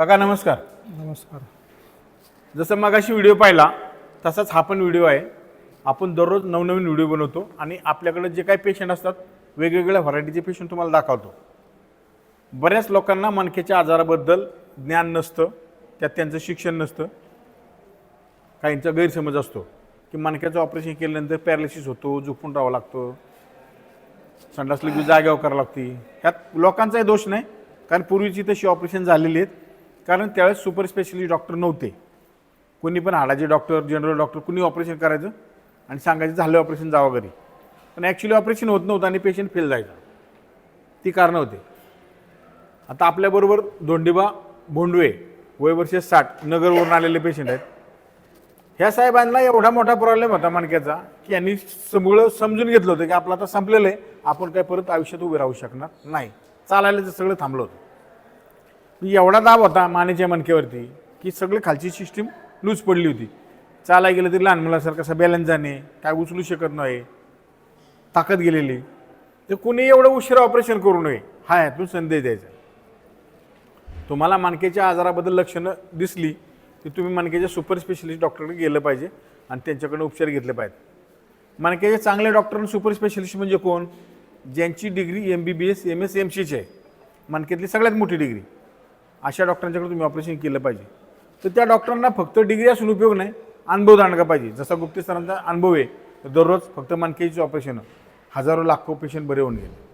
काका नमस्कार. नमस्कार. जसं मगाशी व्हिडिओ पाहिला तसाच हा पण व्हिडिओ आहे. आपण दररोज नवनवीन व्हिडिओ बनवतो आणि आपल्याकडे जे काही पेशंट असतात वेगवेगळ्या व्हरायटीचे पेशंट तुम्हाला दाखवतो. बऱ्याच लोकांना मणक्याच्या आजाराबद्दल ज्ञान नसतं त्यात त्यांचं शिक्षण नसतं. काहींचा गैरसमज असतो की मणक्याचं ऑपरेशन केल्यानंतर पॅरालिसिस होतो झोपून राहावं लागतं. संडास लगी जाग्यावर करावं लागते. ह्यात लोकांचाही दोष नाही कारण पूर्वीची तशी ऑपरेशन झालेली आहेत. कारण त्यावेळेस सुपर स्पेशलिस्ट डॉक्टर नव्हते. कोणी पण हाडाचे डॉक्टर जनरल डॉक्टर कुणी ऑपरेशन करायचं आणि सांगायचं झालं ऑपरेशन जावं घरी. पण ॲक्च्युली ऑपरेशन होत नव्हतं आणि पेशंट फेल जायचा ती कारणं होते. आता आपल्याबरोबर धोंडीबा भोंडवे वय वर्ष साठ नगरवरून आलेले पेशंट आहेत. ह्या साहेबांना एवढा मोठा प्रॉब्लेम होता मणक्याचा की यांनी सगळं समजून घेतलं होतं की आपलं आता संपलेलं आहे. आपण काय परत आयुष्यात उभे राहू शकणार नाही. चालायला तर सगळं थांबलं होतं. एवढा दाब होता मानेच्या मणक्यावरती की सगळी खालची सिस्टीम लूज पडली होती. चालाय गेलं तरी लहान मुलासारखं असं बॅलन्स जाणे काय उचलू शकत नाही ताकद गेलेली. तर कुणी एवढं उशिरा ऑपरेशन करू नये हा यातून संदेश द्यायचा. तुम्हाला मणक्याच्या आजाराबद्दल लक्षणं दिसली की तुम्ही मणक्याच्या सुपर स्पेशलिस्ट डॉक्टरकडे गेलं पाहिजे आणि त्यांच्याकडे उपचार घेतले पाहिजेत. मणक्याचे चांगले डॉक्टर आणि सुपर स्पेशलिस्ट म्हणजे कोण? ज्यांची degree M B B S M S M सीची आहे. मणक्यातली सगळ्यात मोठी डिग्री अशा डॉक्टरांच्याकडे तुम्ही ऑपरेशन केलं पाहिजे. तर त्या डॉक्टरांना फक्त डिग्री असून उपयोग नाही अनुभव जाणला पाहिजे. जसा गुप्ते सरांचा अनुभव आहे तर दररोज फक्त मणक्याची ऑपरेशन हजारो लाखो पेशंट बरे होऊन गेले.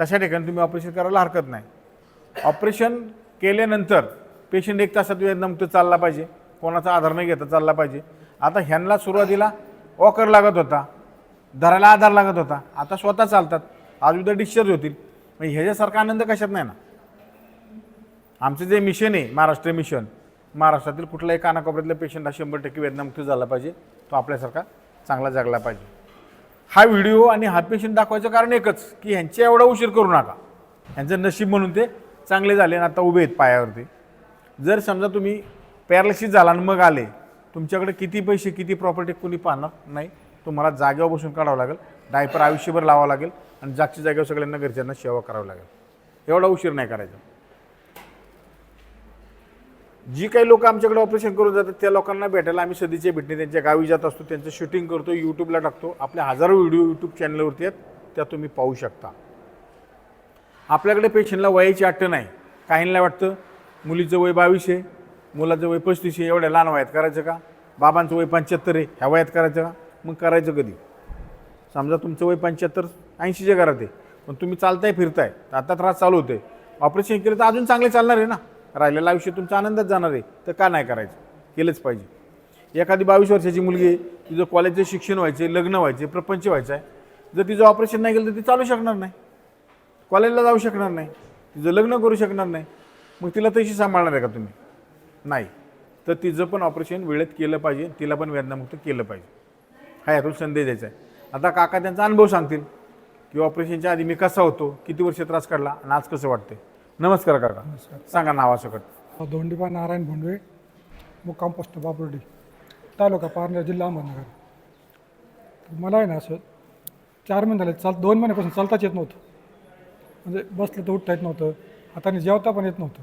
तशा ठिकाणी तुम्ही ऑपरेशन करायला हरकत नाही. ऑपरेशन केल्यानंतर पेशंट एक तासात वेदनामुक्त चालला पाहिजे. कोणाचा आधार नाही घेता चालला पाहिजे. आता ह्यांना सुरुवातीला ऑकर लागत होता. धरायला आधार लागत होता. आता स्वतः चालतात. आज उद्या डिस्चार्ज होतील. मग ह्याच्यासारखा आनंद कशात नाही ना? आमचं जे मिशन आहे महाराष्ट्र मिशन महाराष्ट्रातील कुठल्याही कानाकोपऱ्यातल्या पेशंटला शंभर टक्के वेदनामुक्त झाला पाहिजे. तो आपल्यासारखा चांगला जगला पाहिजे. हा व्हिडिओ आणि हा पेशंट दाखवायचं कारण एकच की ह्यांच्या एवढा उशीर करू नका. ह्यांचं नशीब म्हणून ते चांगले झाले आणि आता उभे आहेत पायावरती. जर समजा तुम्ही पॅरालिसिस झाला आणि मग आले तुमच्याकडे किती पैसे किती प्रॉपर्टी कोणी पाहणार? नाही. तुम्हाला जागेवर बसून काढावं लागेल. डायपर आयुष्यभर लावावं लागेल आणि जागच्या जागेवर सगळ्यांना घरच्यांना सेवा करावी लागेल. एवढा उशीर नाही करायचा. जी काही लोक आमच्याकडे ऑपरेशन करून जातात त्या लोकांना भेटायला आम्ही सध्याचे भेटणे त्यांच्या गावी जात असतो त्यांचं शूटिंग करतो यूट्यूबला टाकतो. आपल्या हजारो व्हिडिओ यूट्यूब चॅनलवरती आहेत त्या तुम्ही पाहू शकता. आपल्याकडे पेशंटला वयाची अट्ट नाही. काहींना वाटतं मुलीचं वय बावीस आहे मुलाचं वय पस्तीस आहे एवढ्या लहान वयात करायचं का? बाबांचं वय पंच्याहत्तर आहे ह्या वयात करायचं का? मग करायचं कधी? समजा तुमचं वय पंच्याहत्तर ऐंशीच्या घरात आहे पण तुम्ही चालताय फिरताय तर आता त्रास चालू होते ऑपरेशन केलं तर अजून चांगले चालणार आहे ना? राहिलेलं आयुष्य तुमचा आनंदात जाणार आहे तर का नाही करायचं? केलंच पाहिजे. एखादी बावीस वर्षाची मुलगी तिचं कॉलेजचं शिक्षण व्हायचे लग्न व्हायचे प्रपंच व्हायचं आहे जर तिचं ऑपरेशन नाही केलं तर ती चालू शकणार नाही. कॉलेजला जाऊ शकणार नाही. तिचं लग्न करू शकणार नाही. मग तिला तशी सांभाळणार आहे का तुम्ही? नाही. तर तिचं पण ऑपरेशन वेळेत केलं पाहिजे तिला पण वेदनामुक्त केलं पाहिजे. हा यातून संदेश द्यायचा आहे. आता काका त्यांचा अनुभव सांगतील की ऑपरेशनच्या आधी मी कसा होतो किती वर्ष त्रास काढला आणि आज कसं वाटते नमस्कार काका. सांगा नावासकट धोंडीबा नारायण भोंडवे मुक्काम पोस्ट बाबुर्डी तालुका पारनेर जिल्हा अहमदनगर. मला आहे ना असं चार महिने झाले चाल दोन महिन्यापासून चालताच येत नव्हतं. म्हणजे बसलं तर उठता येत नव्हतं हाताने जेवता पण येत नव्हतं.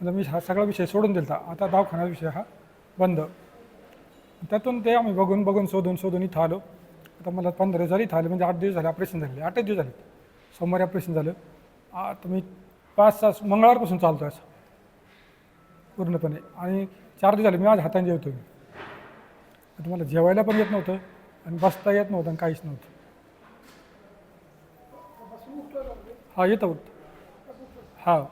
म्हणजे मी हा सगळा विषय सोडून दिला आता दवाखाना विषय हा बंद. त्यातून ते आम्ही बघून बघून शोधून शोधून इथं आलो. आता मला पंधरा दिवस झाले इथं आले. म्हणजे आठ दिवस झाले ऑपरेशन झाले. आठच दिवस झाले. सोमवारी ऑपरेशन झालं. आता मी पाच सहा मंगळवारपासून चालतो असं. पूर्णपणे. आणि चार दिवस झाले मी आज हाताने जेवतो मी. आता मला जेवायला पण येत नव्हतं आणि बसता येत नव्हतं आणि काहीच नव्हतं. हा येतं उठतं. हा.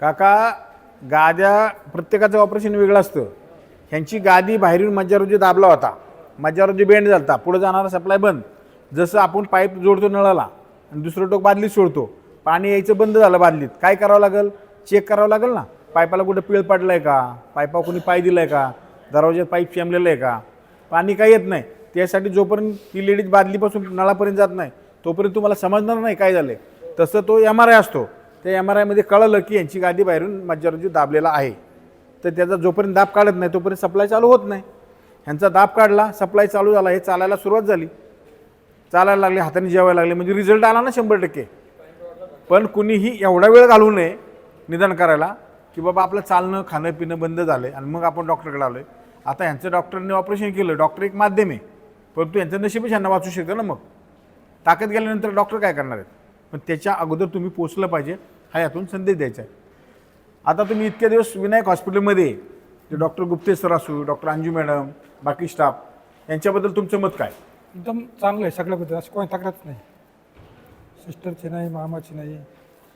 काका गाद्या प्रत्येकाचं ऑपरेशन वेगळं असतं. ह्यांची गादी बाहेरून मज्जारोजी दाबला होता. मज्जारोजी बेंड झालता. पुढे जाणारा सप्लाय बंद. जसं आपण पाईप जोडतो नळाला आणि दुसरं टोक बादलीत सोडतो. पाणी यायचं बंद झालं बादलीत. काय करावं लागेल? चेक करावं लागेल ना? पाईपाला कुठं पिळ पडलं आहे का? पाईपावर कोणी पाय दिलं आहे का? दरवाज्यात पाईप शेमलेलं आहे का? पाणी काही येत नाही. त्यासाठी जोपर्यंत ती लेडीज बादलीपासून नळापर्यंत जात नाही तोपर्यंत तुम्हाला समजणार नाही काय झालं तसं तो एम आर आय असतो. त्या एम आर आयमध्ये कळलं की यांची गादी बाहेरून मज्जारोजी दाबलेला आहे. तर त्याचा जोपर्यंत दाब काढत नाही तोपर्यंत सप्लाय चालू होत नाही. ह्यांचा दाब काढला सप्लाय चालू झाला हे चालायला सुरुवात झाली. चालायला लागले हाताने जेवायला लागले म्हणजे रिझल्ट आला ना शंभर टक्के. पण कुणीही एवढा वेळ घालू नये निदान करायला की बाबा आपलं चालणं खाणं पिणं बंद झालं आणि मग आपण डॉक्टरकडे आलो आहे आता ह्यांचं डॉक्टरने ऑपरेशन केलं डॉक्टर एक माध्यम आहे. परंतु यांचं नशीबच ह्यांना वाचू शकतं ना मग. ताकद गेल्यानंतर डॉक्टर काय करणार आहेत? पण त्याच्या अगोदर तुम्ही पोचलं पाहिजे हा यातून संदेश द्यायचा आहे. आता तुम्ही इतके दिवस विनायक हॉस्पिटलमध्ये ते डॉक्टर गुप्ते सर असू डॉक्टर अंजू मॅडम बाकी स्टाफ यांच्याबद्दल तुमचं मत काय? एकदम चांगलं आहे सगळ्याबद्दल. असं कोणी तक्रारच नाही. सिस्टरची नाही मामाची नाही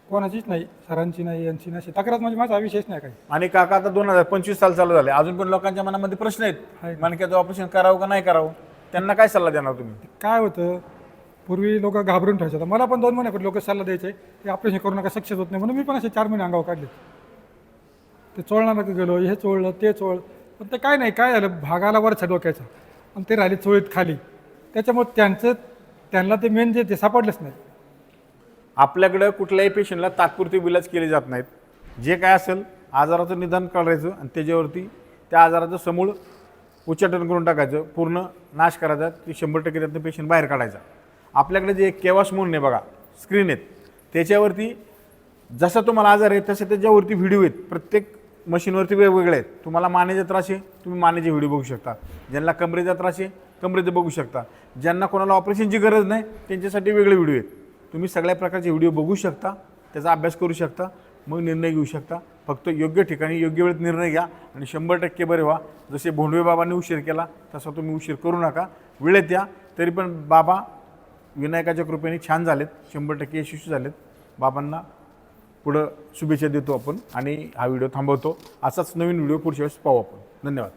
कोणाचीच नाही सरांची नाही यांची नाही. अशी तक्रार म्हणजे माझा विषयच नाही काही. आणि काका आता दोन हजार पंचवीस साल चालू झाले. अजून पण लोकांच्या मनामध्ये प्रश्न आहेत. आहे. मणक्याचं ऑपरेशन करावं का नाही करावं? त्यांना काय सल्ला देणार तुम्ही? काय होतं? पूर्वी लोक घाबरून ठेवायचे. मला पण दोन महिन्यापूर्वी लोक सल्ला द्यायचे की ऑपरेशन करू नका सक्सेस होत नाही. म्हणून मी पण असे चार महिने अंगावर काढले ते चोळणार गेलो हे चोळलं ते चोळ पण ते काय नाही काय झालं? भागाला वरचा डोक्याचा. आणि ते राहिले चोळीत खाली. त्याच्यामुळे त्यांचं त्यांना ते मेन जे ते सापडलंच नाही. आपल्याकडं कुठल्याही पेशंटला तात्पुरते विलाज केले जात नाहीत. जे काय असेल आजाराचं निदान करायचं आणि त्याच्यावरती त्या आजाराचं समूळ उच्चाटन करून टाकायचं. पूर्ण नाश करायचा ते शंभर टक्के त्यातनं पेशंट बाहेर काढायचा. आपल्याकडे जे केवास म्हणून आहे बघा स्क्रीन आहेत. त्याच्यावरती जसा तुम्हाला आजार आहे तसे त्याच्यावरती व्हिडिओ आहेत. प्रत्येक मशीनवरती वेगवेगळे आहेत. तुम्हाला मानेचा त्रास आहे तुम्ही मानेचे व्हिडिओ बघू शकता. ज्यांना कमरेचा त्रास आहे कमरेचे बघू शकता. ज्यांना कोणाला ऑपरेशनची गरज नाही त्यांच्यासाठी वेगळे व्हिडिओ आहेत. तुम्ही सगळ्या प्रकारचे व्हिडिओ बघू शकता त्याचा अभ्यास करू शकता मग निर्णय घेऊ शकता. फक्त योग्य ठिकाणी योग्य वेळेत निर्णय घ्या आणि शंभर टक्के बरे व्हा. जसे भोंडवे बाबांनी उशीर केला तसा तुम्ही उशीर करू नका. वेळेत या तरी पण बाबा विनायकाच्या कृपेने छान झालेत. शंभर टक्के यशस्वी झालेत. बाबांना पुढं शुभेच्छा देतो आपण आणि हा व्हिडिओ थांबवतो. असाच नवीन व्हिडिओ पुढच्या वेळेस पाहू आपण. धन्यवाद.